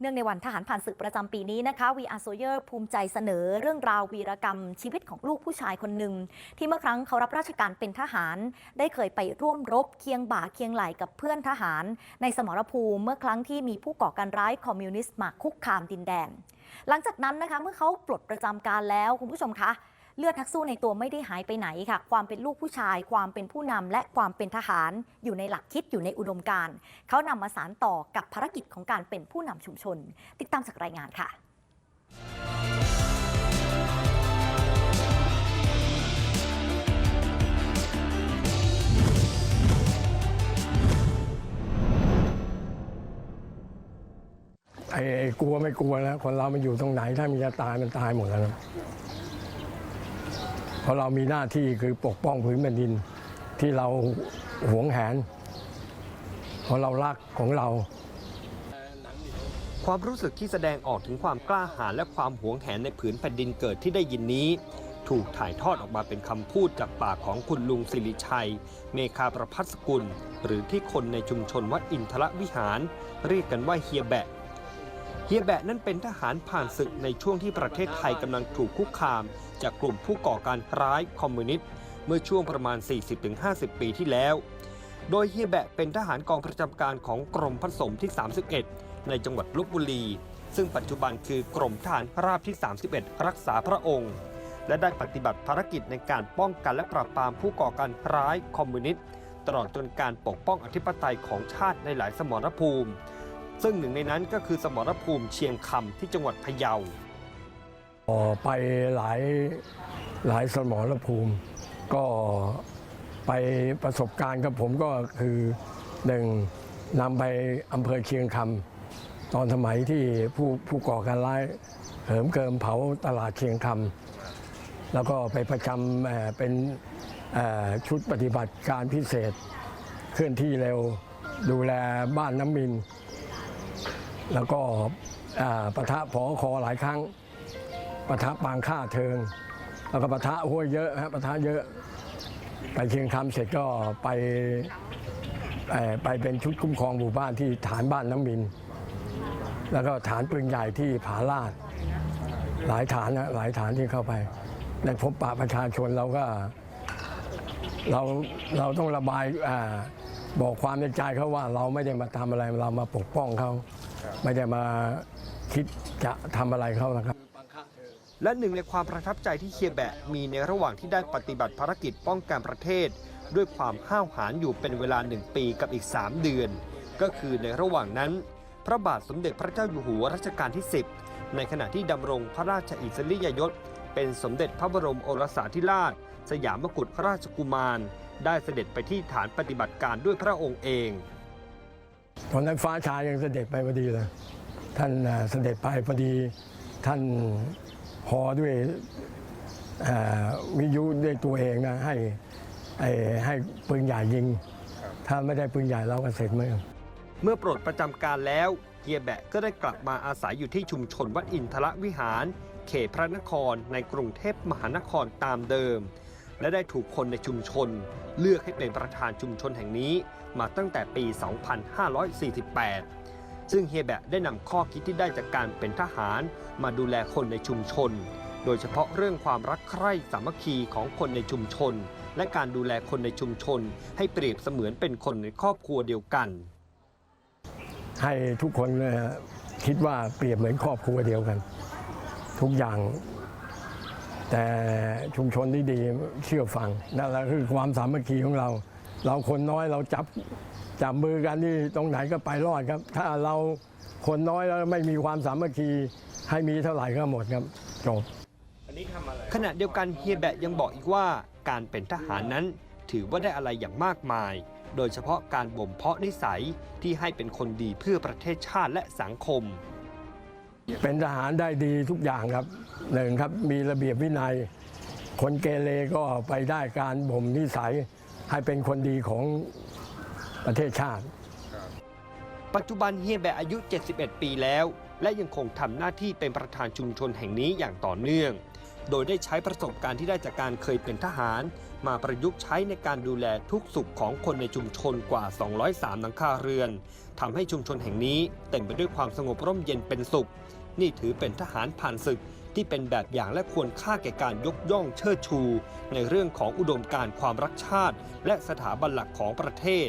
เนื่องในวันทหารผ่านศึกประจำปีนี้นะคะ We Are Soldier ภูมิใจเสนอเรื่องราววีรกรรมชีวิตของลูกผู้ชายคนหนึ่ง ที่เมื่อครั้งเขารับราชการเป็นทหาร ได้เคยไปร่วมรบเคียงบ่าเคียงไหลกับเพื่อนทหาร ในสมรภูมิเมื่อครั้งที่มีผู้ก่อการร้ายคอมมิวนิสต์มาคุกคามดินแดน หลังจากนั้นนะคะเมื่อเขาปลดประจำการแล้วคุณผู้ชมคะ เลือดนักสู้ในตัวไม่ได้หายไปไหนค่ะ ความเป็นลูกผู้ชาย ความเป็นผู้นำและความเป็นทหาร อยู่ในหลักคิดอยู่ในอุดมการณ์เขานำมาสารต่อกับภารกิจของการเป็นผู้นำชุมชน ติดตามจากรายงานค่ะไอ้ไอ้กลัวไม่กลัวแล้วคนเรามันอยู่ตรงไหนถ้ามันจะตายมันตายหมดแล้วนะ เพราะเรามีหน้าที่คือปกป้องพื้นแผ่นดินที่เราหวงแหน เพราะเรารักของเรา ความรู้สึกที่แสดงออกถึงความกล้าหาญและความหวงแหนในผืนแผ่นดินเกิดที่ได้ยินนี้ ถูกถ่ายทอดออกมาเป็นคำพูดจากปากของคุณลุงสิริชัย เมคาประพัฒสกุล หรือที่คนในชุมชนวัดอินทรวิหาร เรียกกันว่าเฮียแบะ เฮียแบะนั้นเป็นทหารผ่านศึกในช่วงที่ประเทศไทยกำลังถูกคุกคาม จากกลุ่มผู้ก่อการร้ายคอมมิวนิสต์เมื่อช่วงประมาณ 40-50 ปีที่แล้ว โดยเฮียแบะเป็นทหารกองประจำการของกรมผสมที่ 31 ในจังหวัดลบบุรี ซึ่งปัจจุบันคือกรมทหารราบที่ 31 รักษาพระองค์ และได้ปฏิบัติภารกิจในการป้องกันและปราบปรามผู้ก่อการร้ายคอมมิวนิสต์ตลอดจนการปกป้องอธิปไตยของชาติในหลายสมรภูมิ ซึ่งหนึ่งในนั้นก็คือสมรภูมิเชียงคำที่จังหวัดพะเยาไปหลายหลายสมรภูมิ ก็ไปประสบการณ์กับผมก็คือหนึ่งนำไปอำเภอเชียงคำตอนสมัยที่ผู้ผู้ก่อการร้ายเหิมเกิมเผาตลาดเชียงคำแล้วก็ไปประจำเอ่อเป็นชุดปฏิบัติการพิเศษเคลื่อนที่เร็วดูแลบ้านน้ำมิน แล้วก็อ่าปะทะพอคอหลายครั้งปะทะปางค่าเทิง แล้วก็ปะทะห้วยเยอะฮะปะทะเยอะ ไปเชียงคำเสร็จก็ไปไปเป็นชุดคุ้มครองหมู่บ้านที่ฐานบ้านน้ำมิน แล้วก็ฐานปืนใหญ่ที่ผาลาด หลายฐานนะหลายฐานที่เข้าไปได้พบปะประชาชนเราก็เราเราต้องระบายอบอกความในใจเขาว่าเราไม่ได้มาทำอะไรเรามาปกป้องเขา ไม่ได้มาคิดจะทำอะไรเขานะครับ และหนึ่งในความประทับใจที่เฮียแบะมีในระหว่างที่ได้ปฏิบัติภารกิจป้องกันประเทศ ด้วยความห้าวหาญอยู่เป็นเวลาหนึ่งปีกับอีก 3 เดือน ก็คือในระหว่างนั้น พระบาทสมเด็จพระเจ้าอยู่หัวรัชกาลที่ 10 ในขณะที่ดำรงพระราชอิสริยยศ เป็นสมเด็จพระบรมโอรสาธิราช สยามกุฎราชกุมาร ได้เสด็จไปที่ฐานปฏิบัติการด้วยพระองค์เอง ตอนนั้นฟ้าชายยังเสด็จไปพอดีเลยท่านเสด็จไปพอดีท่านหอด้วยวิทยุด้วยตัวเองนะให้ให้ให้ปืนใหญ่ยิง ถ้าไม่ได้ปืนใหญ่เราก็เสร็จเมื่อเมื่อปลดประจำการแล้วเฮียแบะก็ได้กลับมาอาศัยอยู่ที่ชุมชนวัดอินทรวิหาร เขตพระนครในกรุงเทพมหานครตามเดิม และได้ถูกคนในชุมชน เลือกให้เป็นประธานชุมชนแห่งนี้ มาตั้งแต่ปี 2548 ซึ่งเฮียแบะได้นำข้อคิดที่ได้จากการเป็นทหารมาดูแลคนในชุมชน โดยเฉพาะเรื่องความรักใคร่สามัคคีของคนในชุมชน และการดูแลคนในชุมชน ให้เปรียบเสมือนเป็นคนในครอบครัวเดียวกัน ให้ทุกคนนะฮะคิดว่าเปรียบเหมือนครอบครัวเดียวกัน ทุกอย่าง แต่ชุมชนที่ดีเชื่อฟังนั่นแหละคือความสามัคคีของเรา เราคนน้อยเราจับจับมือกันที่ตรงไหนก็ไปรอดครับ ถ้าเราคนน้อยแล้วไม่มีความสามัคคีให้มีเท่าไหร่ก็หมดครับจบขณะเดียวกันเฮียแบะยังบอกอีกว่าการเป็นทหารนั้นถือว่าได้อะไรอย่างมากมาย โดยเฉพาะการบ่มเพาะนิสัยที่ให้เป็นคนดีเพื่อประเทศชาติและสังคม เป็นทหารได้ดีทุกอย่างครับหนึ่งครับมีระเบียบวินัย คนเกเรก็ไปได้การบ่มนิสัยให้เป็นคนดีของประเทศชาติ ปัจจุบันเฮียแบะอายุ 71 ปีแล้ว และยังคงทำหน้าที่เป็นประธานชุมชนแห่งนี้อย่างต่อเนื่อง โดยได้ใช้ประสบการณ์ที่ได้จากการเคยเป็นทหาร มาประยุกต์ใช้ในการดูแลทุกสุขของคนในชุมชนกว่า 203 หลังคาเรือนทำให้ชุมชนแห่งนี้เต็มไปด้วยความสงบร่มเย็นเป็นสุข นี่ถือเป็นทหารผ่านศึกที่เป็นแบบอย่างและควรค่าแก่การยกย่องเชิดชู ในเรื่องของอุดมการณ์ความรักชาติ และสถาบันหลักของประเทศ